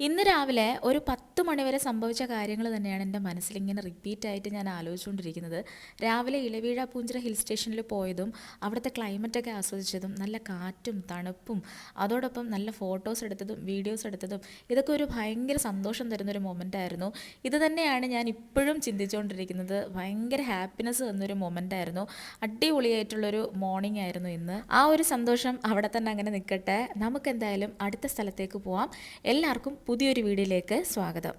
ഇന്ന് രാവിലെ ഒരു പത്ത് മണിവരെ സംഭവിച്ച കാര്യങ്ങൾ തന്നെയാണ് എന്റെ മനസ്സിൽ ഇങ്ങനെ റിപ്പീറ്റ് ആയിട്ട് ഞാൻ ആലോചിച്ചുകൊണ്ടിരിക്കുന്നത്. രാവിലെ ഇലവീഴ പൂഞ്ചിറ ഹിൽ സ്റ്റേഷനിൽ പോയതും അവിടുത്തെ ക്ലൈമറ്റൊക്കെ ആസ്വദിച്ചതും നല്ല കാറ്റും തണുപ്പും അതോടൊപ്പം നല്ല ഫോട്ടോസ് എടുത്തതും വീഡിയോസ് എടുത്തതും ഇതൊക്കെ ഒരു ഭയങ്കര സന്തോഷം തരുന്നൊരു മൊമെന്റ് ആയിരുന്നു. ഇത് തന്നെയാണ് ഞാൻ ഇപ്പോഴും ചിന്തിച്ചുകൊണ്ടിരിക്കുന്നത്. ഭയങ്കര ഹാപ്പിനെസ് തന്നൊരു മൊമെന്റ് ആയിരുന്നു. അടിപൊളിയായിട്ടുള്ളൊരു മോർണിംഗ് ആയിരുന്നു ഇന്ന്. ആ ഒരു സന്തോഷം അവിടെ തന്നെ അങ്ങനെ നിൽക്കട്ടെ നമുക്ക് എന്തായാലും അടുത്ത സ്ഥലത്തേക്ക് പോവാം. എല്ലാവർക്കും പുതിയൊരു വീഡിയോയിലേക്ക് സ്വാഗതം.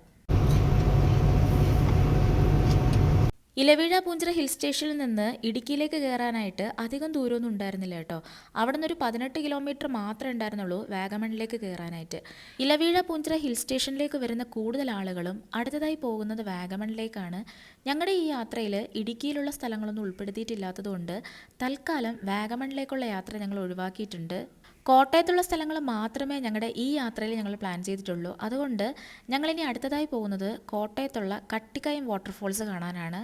ഇലവീഴ പൂഞ്ചിറ ഹിൽ സ്റ്റേഷനിൽ നിന്ന് ഇടുക്കിയിലേക്ക് കയറാനായിട്ട് അധികം ദൂരമൊന്നും ഉണ്ടായിരുന്നില്ല കേട്ടോ. അവിടെ നിന്നൊരു പതിനെട്ട് കിലോമീറ്റർ മാത്രമേ ഉണ്ടായിരുന്നുള്ളൂ വാഗമണിലേക്ക് കയറാനായിട്ട്. ഇലവീഴ പൂഞ്ചിറ ഹിൽ സ്റ്റേഷനിലേക്ക് വരുന്ന കൂടുതൽ ആളുകളും അടുത്തതായി പോകുന്നത് വാഗമണിലേക്കാണ്. ഞങ്ങളുടെ ഈ യാത്രയിൽ ഇടുക്കിയിലുള്ള സ്ഥലങ്ങളൊന്നും ഉൾപ്പെടുത്തിയിട്ടില്ലാത്തതുകൊണ്ട് തൽക്കാലം വാഗമണിലേക്കുള്ള യാത്ര ഞങ്ങൾ ഒഴിവാക്കിയിട്ടുണ്ട്. കോട്ടയത്തുള്ള സ്ഥലങ്ങൾ മാത്രമേ ഞങ്ങളുടെ ഈ യാത്രയിൽ ഞങ്ങൾ പ്ലാൻ ചെയ്തിട്ടുള്ളൂ. അതുകൊണ്ട് ഞങ്ങളിനി അടുത്തതായി പോകുന്നത് കോട്ടയത്തുള്ള കട്ടിക്കയം വാട്ടർഫോൾസ് കാണാനാണ്.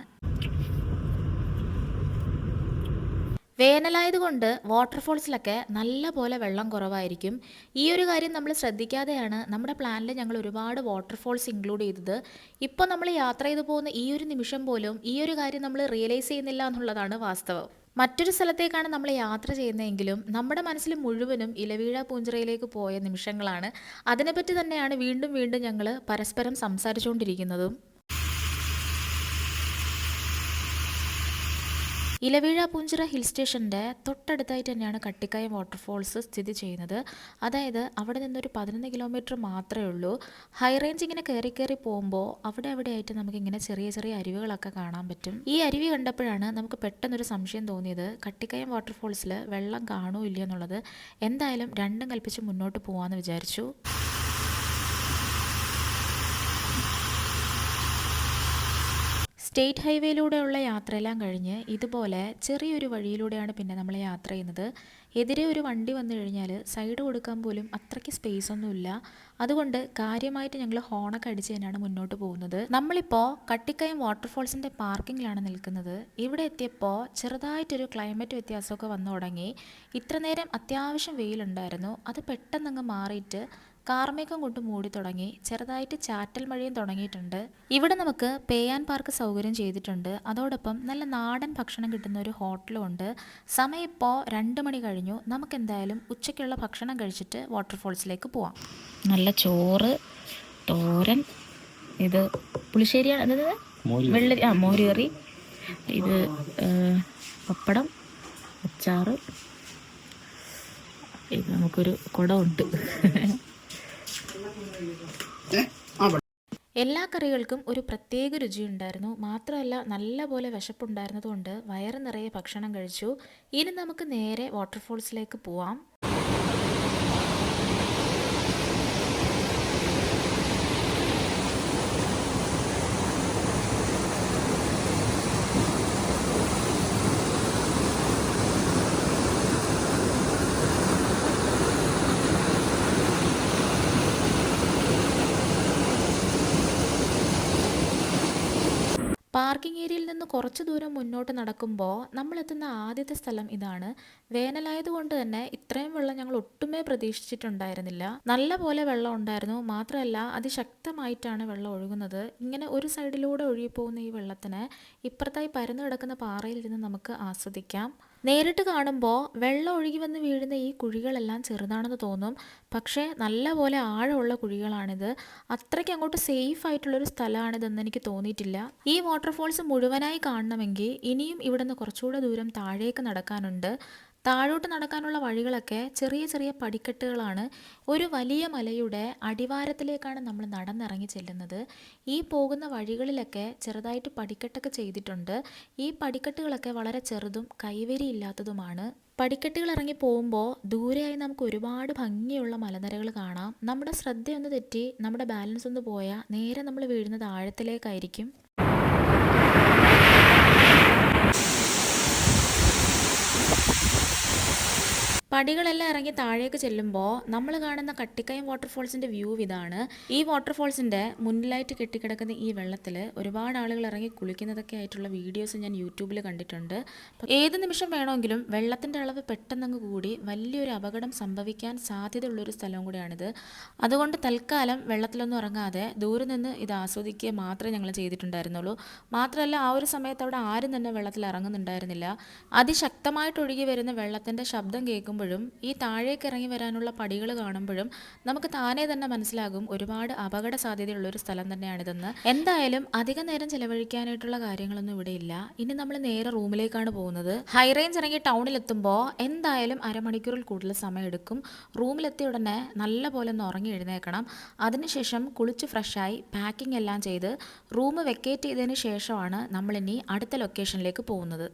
വേനലായതുകൊണ്ട് വാട്ടർഫോൾസിലൊക്കെ നല്ല പോലെ വെള്ളം കുറവായിരിക്കും. ഈ ഒരു കാര്യം നമ്മൾ ശ്രദ്ധിക്കാതെയാണ് നമ്മുടെ പ്ലാനിൽ ഞങ്ങൾ ഒരുപാട് വാട്ടർഫോൾസ് ഇൻക്ലൂഡ് ചെയ്തത്. ഇപ്പോൾ നമ്മൾ യാത്ര ചെയ്തു പോകുന്ന ഈ ഒരു നിമിഷം പോലും ഈ ഒരു കാര്യം നമ്മൾ റിയലൈസ് ചെയ്യുന്നില്ല എന്നുള്ളതാണ് വാസ്തവം. മറ്റൊരു സ്ഥലത്തേക്കാണ് നമ്മൾ യാത്ര ചെയ്യുന്നതെങ്കിലും നമ്മുടെ മനസ്സിൽ മുഴുവനും ഇലവീഴ പൂഞ്ചിറയിലേക്ക് പോയ നിമിഷങ്ങളാണ്. അതിനെപ്പറ്റി തന്നെയാണ് വീണ്ടും വീണ്ടും ഞങ്ങൾ പരസ്പരം സംസാരിച്ചുകൊണ്ടിരിക്കുന്നതും. ഇലവീഴ പുഞ്ചിറ ഹിൽ സ്റ്റേഷന്റെ തൊട്ടടുത്തായിട്ട് തന്നെയാണ് കട്ടിക്കായം വാട്ടർഫോൾസ് സ്ഥിതി ചെയ്യുന്നത്. അതായത് അവിടെ നിന്നൊരു പതിനൊന്ന് കിലോമീറ്റർ മാത്രമേ ഉള്ളൂ. ഹൈ റേഞ്ച് ഇങ്ങനെ കയറി കയറി പോകുമ്പോൾ അവിടെ അവിടെയായിട്ട് നമുക്കിങ്ങനെ ചെറിയ ചെറിയ അരുവികളൊക്കെ കാണാൻ പറ്റും. ഈ അരുവി കണ്ടപ്പോഴാണ് നമുക്ക് പെട്ടെന്നൊരു സംശയം തോന്നിയത്. കട്ടിക്കായം വാട്ടർഫോൾസിൽ വെള്ളം കാണൂ ഇല്ല എന്നുള്ളത്. എന്തായാലും രണ്ടും കൽപ്പിച്ച് മുന്നോട്ട് പോകാമെന്ന് വിചാരിച്ചു. സ്റ്റേറ്റ് ഹൈവേയിലൂടെയുള്ള യാത്രയെല്ലാം കഴിഞ്ഞ് ഇതുപോലെ ചെറിയൊരു വഴിയിലൂടെയാണ് പിന്നെ നമ്മൾ യാത്ര ചെയ്യുന്നത്. എതിരെ ഒരു വണ്ടി വന്നു കഴിഞ്ഞാൽ സൈഡ് കൊടുക്കാൻ പോലും അത്രയ്ക്ക് സ്പേസ് ഒന്നുമില്ല. അതുകൊണ്ട് കാര്യമായിട്ട് ഞങ്ങൾ ഹോണൊക്കെ അടിച്ച് തന്നെയാണ് മുന്നോട്ട് പോകുന്നത്. നമ്മളിപ്പോൾ കട്ടിക്കയം വാട്ടർഫോൾസിന്റെ പാർക്കിങ്ങിലാണ് നിൽക്കുന്നത്. ഇവിടെ എത്തിയപ്പോൾ ചെറുതായിട്ടൊരു ക്ലൈമറ്റ് വ്യത്യാസമൊക്കെ വന്നു തുടങ്ങി. ഇത്ര നേരം അത്യാവശ്യം വെയിലുണ്ടായിരുന്നു. അത് പെട്ടെന്നങ്ങ് മാറിയിട്ട് കാർമേഘം കൊണ്ട് മൂടി തുടങ്ങി ചെറുതായിട്ട് ചാറ്റൽ മഴയും തുടങ്ങിയിട്ടുണ്ട്. ഇവിടെ നമുക്ക് പേയാൻ പാർക്ക് സൗകര്യം ചെയ്തിട്ടുണ്ട്. അതോടൊപ്പം നല്ല നാടൻ ഭക്ഷണം കിട്ടുന്ന ഒരു ഹോട്ടലും ഉണ്ട്. സമയം ഇപ്പോൾ രണ്ട് മണി കഴിഞ്ഞു. നമുക്ക് എന്തായാലും ഉച്ചയ്ക്കുള്ള ഭക്ഷണം കഴിച്ചിട്ട് വാട്ടർഫോൾസിലേക്ക് പോവാം. നല്ല ചോറ് തോരൻ ഇത് പുളിശ്ശേരിയാണ്. അതായത് വെള്ളരി ആ മോരുകറി. ഇത് പപ്പടം അച്ചാറ്. ഇത് നമുക്കൊരു കുടമുണ്ട്. എല്ലാ കറികൾക്കും ഒരു പ്രത്യേക രുചിയുണ്ടായിരുന്നു മാത്രമല്ല നല്ലപോലെ വിശപ്പുണ്ടായിരുന്നതുകൊണ്ട് വയറ് നിറയെ ഭക്ഷണം കഴിച്ചു. ഇനി നമുക്ക് നേരെ വാട്ടർഫോൾസിലേക്ക് പോവാം. പാർക്കിംഗ് ഏരിയയിൽ നിന്ന് കുറച്ച് ദൂരം മുന്നോട്ട് നടക്കുമ്പോൾ നമ്മളെത്തുന്ന ആദ്യത്തെ സ്ഥലം ഇതാണ്. വേനലായതുകൊണ്ട് തന്നെ ഇത്രയും വെള്ളം ഞങ്ങൾ ഒട്ടുമേ പ്രതീക്ഷിച്ചിട്ടുണ്ടായിരുന്നില്ല. നല്ല പോലെ വെള്ളം ഉണ്ടായിരുന്നു. മാത്രമല്ല അതിശക്തമായിട്ടാണ് വെള്ളം ഒഴുകുന്നത്. ഇങ്ങനെ ഒരു സൈഡിലൂടെ ഒഴുകിപ്പോകുന്ന ഈ വെള്ളത്തിന് ഇപ്പുറത്തായി പരന്നു കിടക്കുന്ന പാറയിൽ ഇരുന്ന് നമുക്ക് ആസ്വദിക്കാം. നേരിട്ട് കാണുമ്പോൾ വെള്ളം ഒഴുകി വന്ന് വീഴുന്ന ഈ കുഴികളെല്ലാം ചെറുതാണെന്ന് തോന്നും. പക്ഷേ നല്ലപോലെ ആഴമുള്ള കുഴികളാണിത്. അത്രയ്ക്ക് അങ്ങോട്ട് സേഫ് ആയിട്ടുള്ളൊരു സ്ഥലമാണിതെന്ന് എനിക്ക് തോന്നിയിട്ടില്ല. ഈ വാട്ടർഫോൾസ് മുഴുവനായി കാണണമെങ്കിൽ ഇനിയും ഇവിടുന്ന് കുറച്ചുകൂടെ ദൂരം താഴേക്ക് നടക്കാനുണ്ട്. താഴോട്ട് നടക്കാനുള്ള വഴികളൊക്കെ ചെറിയ ചെറിയ പടിക്കെട്ടുകളാണ് ഒരു വലിയ മലയുടെ അടിവാരത്തിലേക്കാണ് നമ്മൾ നടന്നിറങ്ങി ചെല്ലുന്നത്. ഈ പോകുന്ന വഴികളിലൊക്കെ ചെറുതായിട്ട് പടിക്കെട്ടൊക്കെ ചെയ്തിട്ടുണ്ട്. ഈ പടിക്കെട്ടുകളൊക്കെ വളരെ ചെറുതും കൈവരിയില്ലാത്തതുമാണ് പടിക്കെട്ടുകൾ ഇറങ്ങി പോകുമ്പോൾ ദൂരെയായി നമുക്ക് ഒരുപാട് ഭംഗിയുള്ള മലനിരകൾ കാണാം. നമ്മുടെ ശ്രദ്ധയൊന്ന് തെറ്റി നമ്മുടെ ബാലൻസ് ഒന്ന് പോയാൽ നേരെ നമ്മൾ വീഴുന്നത് ആഴത്തിലേക്കായിരിക്കും. പടികളെല്ലാം ഇറങ്ങി താഴേക്ക് ചെല്ലുമ്പോൾ നമ്മൾ കാണുന്ന കട്ടിക്കയം വാട്ടർഫോൾസിന്റെ വ്യൂ ഇതാണ്. ഈ വാട്ടർഫോൾസിന്റെ മുന്നിലായിട്ട് കെട്ടിക്കിടക്കുന്ന ഈ വെള്ളത്തിൽ ഒരുപാട് ആളുകൾ ഇറങ്ങി കുളിക്കുന്നതൊക്കെ ആയിട്ടുള്ള വീഡിയോസ് ഞാൻ യൂട്യൂബിൽ കണ്ടിട്ടുണ്ട്. ഏത് നിമിഷം വേണമെങ്കിലും വെള്ളത്തിന്റെ അളവ് പെട്ടെന്നങ്ങ് കൂടി വലിയൊരു അപകടം സംഭവിക്കാൻ സാധ്യതയുള്ളൊരു സ്ഥലവും കൂടിയാണിത്. അതുകൊണ്ട് തൽക്കാലം വെള്ളത്തിലൊന്നും ഇറങ്ങാതെ ദൂരെ നിന്ന് ഇത് ആസ്വദിക്കുക മാത്രമേ ഞങ്ങൾ ചെയ്തിട്ടുണ്ടായിരുന്നുള്ളൂ. മാത്രമല്ല ആ ഒരു സമയത്ത് അവിടെ ആരും തന്നെ വെള്ളത്തിൽ ഇറങ്ങുന്നുണ്ടായിരുന്നില്ല. അതിശക്തമായിട്ട് ഒഴുകി വരുന്ന വെള്ളത്തിന്റെ ശബ്ദം കേൾക്കുമ്പോഴും ഈ താഴേക്ക് ഇറങ്ങി വരാനുള്ള പടികൾ കാണുമ്പോഴും നമുക്ക് താനേ തന്നെ മനസ്സിലാകും ഒരുപാട് അപകട സാധ്യതയുള്ള ഒരു സ്ഥലം തന്നെയാണിതെന്ന്. എന്തായാലും അധിക നേരം ചെലവഴിക്കാനായിട്ടുള്ള കാര്യങ്ങളൊന്നും ഇവിടെ ഇല്ല. ഇനി നമ്മൾ നേരെ റൂമിലേക്കാണ് പോകുന്നത്. ഹൈ റേഞ്ച് ഇറങ്ങി ടൗണിലെത്തുമ്പോൾ എന്തായാലും അരമണിക്കൂറിൽ കൂടുതൽ സമയം എടുക്കും റൂമിലെത്തിയ ഉടനെ നല്ല പോലെ ഒന്ന് ഉറങ്ങി എഴുന്നേക്കണം അതിനുശേഷം കുളിച്ച് ഫ്രഷായി പാക്കിംഗ് എല്ലാം ചെയ്ത് റൂം വെക്കേറ്റ് ചെയ്തതിന് ശേഷമാണ് നമ്മളിനി അടുത്ത ലൊക്കേഷനിലേക്ക് പോകുന്നത്.